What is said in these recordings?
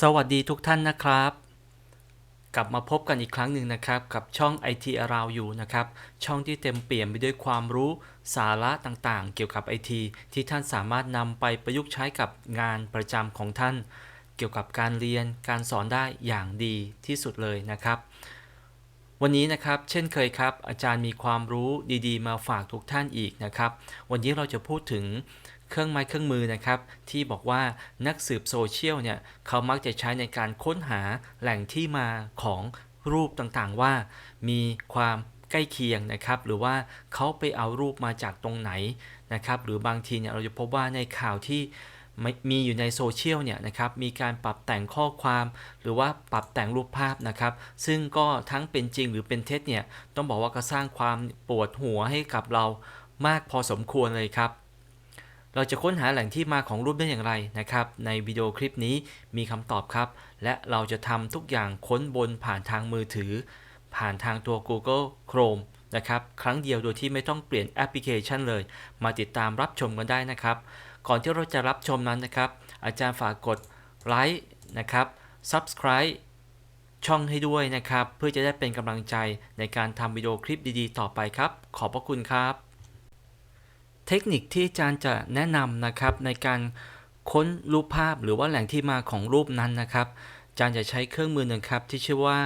สวัสดีทุกท่านนะครับ กลับมาพบกันอีกครั้งหนึ่งนะครับ กับช่อง IT Around You นะครับ ช่องที่เต็มเปี่ยมไปด้วยความรู้สาระต่างๆ เกี่ยวกับ IT ที่ท่านสามารถนำไปประยุกต์ใช้กับงานประจำของท่าน เกี่ยวกับการเรียนการสอนได้อย่างดีที่สุดเลยนะครับ วันนี้นะครับเช่นเคยครับ อาจารย์มีความรู้ดีๆ มาฝากทุกท่านอีกนะครับ วันนี้เราจะพูดถึง เครื่องไม้เครื่องมือนะครับ ที่บอกว่านักสืบโซเชียลเนี่ยเขามักจะใช้ในการค้นหาแหล่งที่มาของรูปต่างๆว่า มีความใกล้เคียงนะครับ หรือว่าเขาไปเอารูปมาจากตรงไหนนะครับ หรือบางทีเนี่ยเราจะพบว่าในข่าวที่มีอยู่ในโซเชียลเนี่ยนะครับ มีการปรับแต่งข้อความ หรือว่าปรับแต่งรูปภาพนะครับ ซึ่งก็ทั้งเป็นจริงหรือเป็นเท็จเนี่ย ต้องบอกว่าก็สร้างความปวดหัวให้กับเรามากพอสมควรเลยครับ เราจะค้นหาแหล่งที่มาของรูปได้อย่างไรนะครับ ในวิดีโอคลิปนี้มีคำตอบครับ และเราจะทำทุกอย่างค้นบนผ่านทางมือถือ ผ่านทางตัว Google Chrome นะครับ ครั้งเดียวโดยที่ไม่ต้องเปลี่ยนแอปพลิเคชันเลย มาติดตามรับชมกันได้นะครับ ก่อนที่เราจะรับชมนั้นนะครับ อาจารย์ฝากกดไลค์นะครับ Subscribe ช่องให้ด้วยนะครับ เพื่อจะได้เป็นกำลังใจในการทำวิดีโอคลิปดีๆ ต่อไปครับ ขอบพระคุณครับ เทคนิคที่อาจารย์จะแนะนำนะครับในการค้นรูปภาพหรือว่าแหล่งที่มาของรูปนั้นนะครับอาจารย์จะใช้เครื่องมือหนึ่งครับที่ชื่อว่า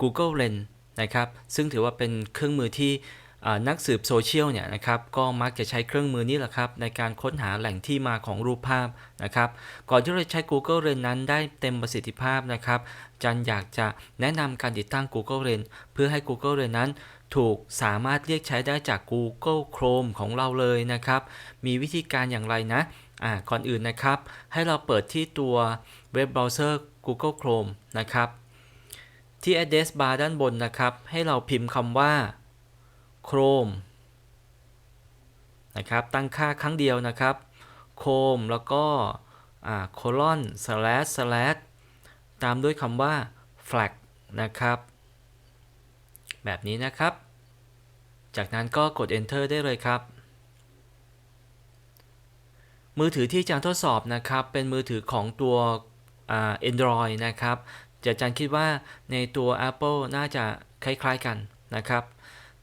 Google Lens นะครับซึ่งถือว่าเป็นเครื่องมือที่ นักสืบโซเชียลเนี่ยนะครับก็มักจะใช้เครื่องมือนี้แหละครับในการค้นหาแหล่งที่มาของรูปภาพนะครับก่อนที่เราจะใช้ Google Lens นั้นได้เต็มประสิทธิภาพนะครับจารย์อยากจะแนะนำการติดตั้ง Google Lens เพื่อให้ Google Lens นั้นถูกสามารถเรียกใช้ได้จาก Google Chrome ของเราเลยนะครับ มีวิธีการอย่างไรนะอ่าก่อนอื่นนะครับ ให้เราเปิดที่ตัวเว็บเบราว์เซอร์ Google Chrome นะครับ ที่ address bar ด้านบนนะครับ ให้เราพิมพ์คำว่า Chrome นะครับตั้งค่าครั้งเดียวนะครับ Chrome แล้วก็อ่า colon slash slash ตามด้วยคำว่า flag นะครับ แบบนี้นะครับ จากนั้นก็กด enter ได้เลยครับ มือถือที่อาจารย์ทดสอบนะครับ เป็นมือถือของตัว Android นะครับจะอาจารย์คิดว่าในตัว Apple น่าจะคล้ายๆกันนะครับ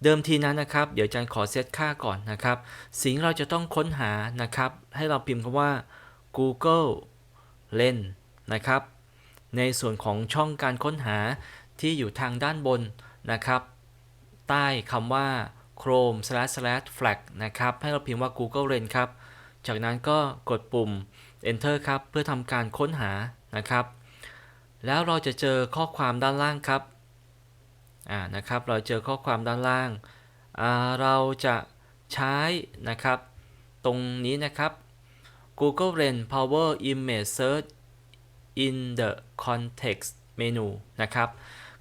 เดิมทีนั้นนะครับ เดี๋ยวอาจารย์ขอเซตค่าก่อนนะครับ สิ่งเราจะต้องค้นหานะครับ ให้เราพิมพ์คำว่า Google Lens นะครับ ในส่วนของช่องการค้นหาที่อยู่ทางด้านบนนะครับ ใต้คำว่า chrome slash slash flag นะครับ ให้เราพิมพ์ว่า google lens ครับ จากนั้นก็กดปุ่ม enter ครับ เพื่อทำการค้นหานะครับ แล้วเราจะเจอข้อความด้านล่างครับ อ่านะครับเราเจอข้อความด้านล่างอ่าเราจะใช้นะครับ ตรงนี้นะครับ Google Lens Power Image Search in the context menu นะครับ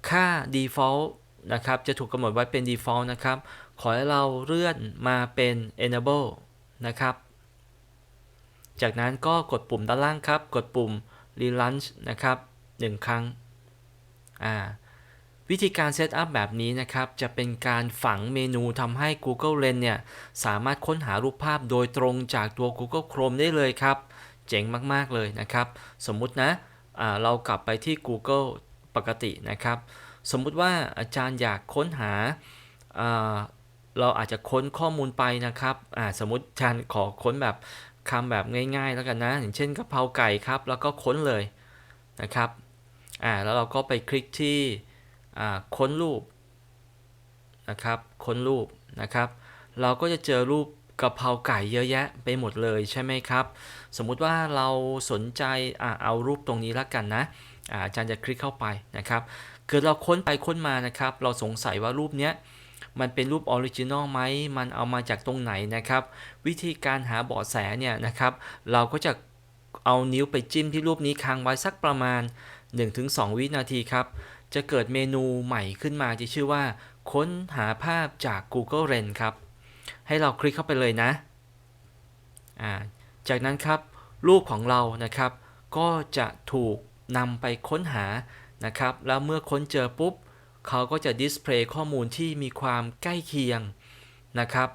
ค่า default นะครับ จะถูกกำหนดไว้เป็น default นะครับ ขอให้เราเลื่อนมาเป็น enable นะครับ จากนั้นก็กดปุ่มด้านล่างครับ กดปุ่ม relaunch นะครับ 1 ครั้ง อ่า วิธีการเซตอัพแบบนี้นะครับ จะเป็นการฝังเมนูทำให้ Google Lens เนี่ย สามารถค้นหารูปภาพโดยตรงจากตัว Google Chrome ได้เลยครับ เจ๋งมาก ๆ เลยนะครับ สมมุตินะอ่าเรากลับไปที่ Google ปกตินะครับ สมมุติว่าอาจารย์อยากค้นหา เราอาจจะค้นข้อมูลไปนะครับ สมมติอาจารย์ขอค้นแบบคำแบบง่ายๆ แล้วกันนะ อย่างเช่นกะเพราไก่ครับ แล้วก็ค้นเลยนะครับ อ่า แล้วเราก็ไปคลิกที่ ค้นรูปนะครับค้นรูปนะครับ เราก็จะเจอรูปกะเพราไก่เยอะแยะไปหมดเลยใช่ไหมครับ สมมุติว่าเราสนใจอเอารูปตรงนี้แล้วกันนะอาอาจารย์จะคลิกเข้าไปนะครับเกิดเราค้นไปค้นมานะครับ เราสงสัยว่ารูปเนี้ยมันเป็นรูปออริจินอลไหม มันเอามาจากตรงไหนนะครับ วิธีการหาเบาะแสเนี่ยนะครับ เราก็จะเอานิ้วไปจิ้มที่รูปนี้ค้างไว้สักประมาณ 1-2 วินาทีครับ จะเกิดเมนูใหม่ขึ้นมาที่ชื่อว่า ค้นหาภาพจาก Google Lens ครับ ให้เราคลิกเข้าไปเลยนะาจากนั้นครับ รูปของเรานะครับ ก็จะถูกนำไปค้นหานะครับ แล้วเมื่อค้นเจอปุ๊บ เขาก็จะดิสเพลย์ข้อมูลที่มีความใกล้เคียงนะครับ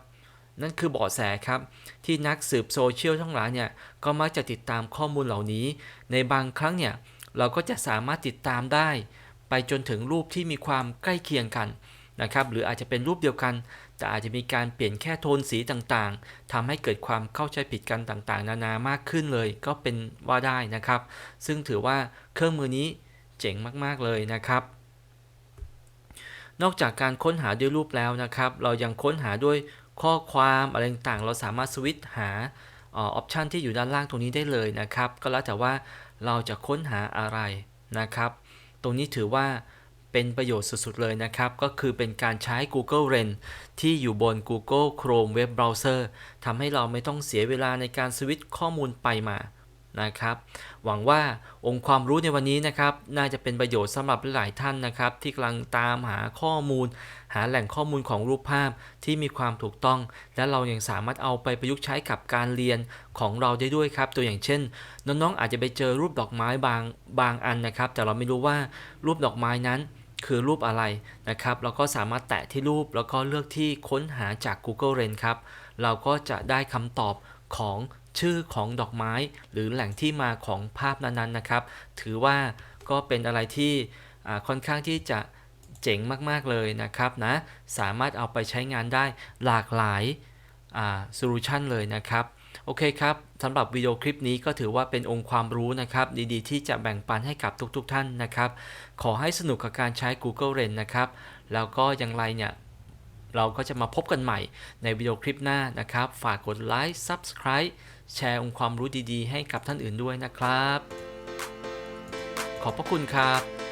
นั่นคือเบาะแสครับ ที่นักสืบโซเชียลทั้งหลายเนี่ย ก็มักจะติดตามข้อมูลเหล่านี้ ในบางครั้งเนี่ย เราก็จะสามารถติดตามได้ ไปจนถึงรูปที่มีความใกล้เคียงกันนะครับหรืออาจจะเป็นรูปเดียวกัน แต่อาจจะมีการเปลี่ยนแค่โทนสีต่างๆทำให้เกิดความเข้าใจผิดกันต่างๆ นานามากขึ้นเลย ก็เป็นว่าได้นะครับ ซึ่งถือว่าเครื่องมือนี้เจ๋งมากๆเลยนะครับ นอกจากการค้นหาด้วยรูปแล้วนะครับ เรายังค้นหาด้วยข้อความอะไรต่างๆ เราสามารถสวิตช์หาออปชันที่อยู่ด้านล่างตรงนี้ได้เลยนะครับ ก็แล้วแต่ว่าเราจะค้นหาอะไรนะครับ ตรงนี้ถือว่าเป็นประโยชน์สุด ๆ เลยนะครับ ก็คือเป็นการใช้ Google Lens ที่อยู่บน Google Chrome Web Browser ทำให้เราไม่ต้องเสียเวลาในการสวิตช์ข้อมูลไปมา นะครับ หวังว่าองค์ความรู้ในวันนี้นะครับ น่าจะเป็นประโยชน์สำหรับหลายท่านนะครับ ที่กำลังตามหาข้อมูล หาแหล่งข้อมูลของรูปภาพที่มีความถูกต้อง และเรายังสามารถเอาไปประยุกต์ใช้กับการเรียนของเราได้ด้วยครับ ตัวอย่างเช่น น้องๆอาจจะไปเจอรูปดอกไม้บางบางอันนะครับ แต่เราไม่รู้ว่ารูปดอกไม้นั้นคือรูปอะไรนะครับเราก็สามารถแตะที่รูปแล้วก็เลือกที่ค้นหาจาก Google Lens ครับ เราก็จะได้คำตอบของ ชื่อของดอกไม้ หรือแหล่งที่มาของภาพนั้นๆนะครับ ถือว่าก็เป็นอะไรที่ค่อนข้างที่จะเจ๋งมากๆเลยนะครับนะสามารถเอาไปใช้งานได้หลากหลายโซลูชันเลยนะครับโอเคครับสำหรับวิดีโอคลิปนี้ก็ถือว่าเป็นองค์ความรู้นะครับ ดีๆ ที่จะแบ่งปันให้กับทุกๆทท่านนะครับ ขอให้สนุกกับการใช้ Google Lens นะครับ แล้วก็อย่างไรเนี่ย เราก็จะมาพบกันใหม่ในวิดีโอคลิปหน้านะครับ ฝากกดไลค์ Subscribe แชร์องค์ความรู้ดีๆ ให้กับท่านอื่นด้วยนะครับ ขอบพระคุณครับ